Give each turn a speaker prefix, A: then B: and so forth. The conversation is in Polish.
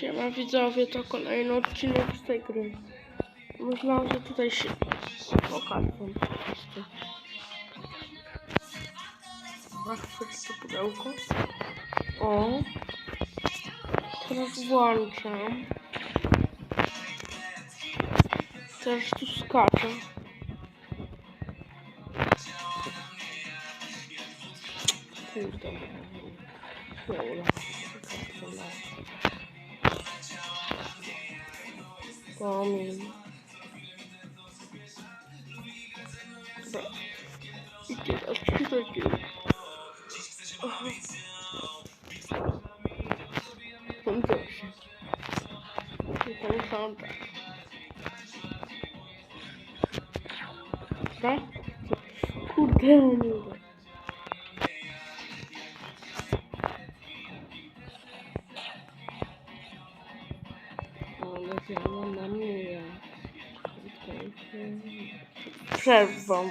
A: Siema widzowie, to kolejny odcinek z tej gry. Myślałam, że tutaj się pokażę. Zachwyć to pudełko. O. Teraz włączam. Teraz tu skaczę. Kurde. Dobra. Pomin. Bağlamıyorum. Biraz küfür ediyorum. Bunu da bir şey. Bunu sana da. Ben kurtarmıyorum. Ja na mnie. Przerwam.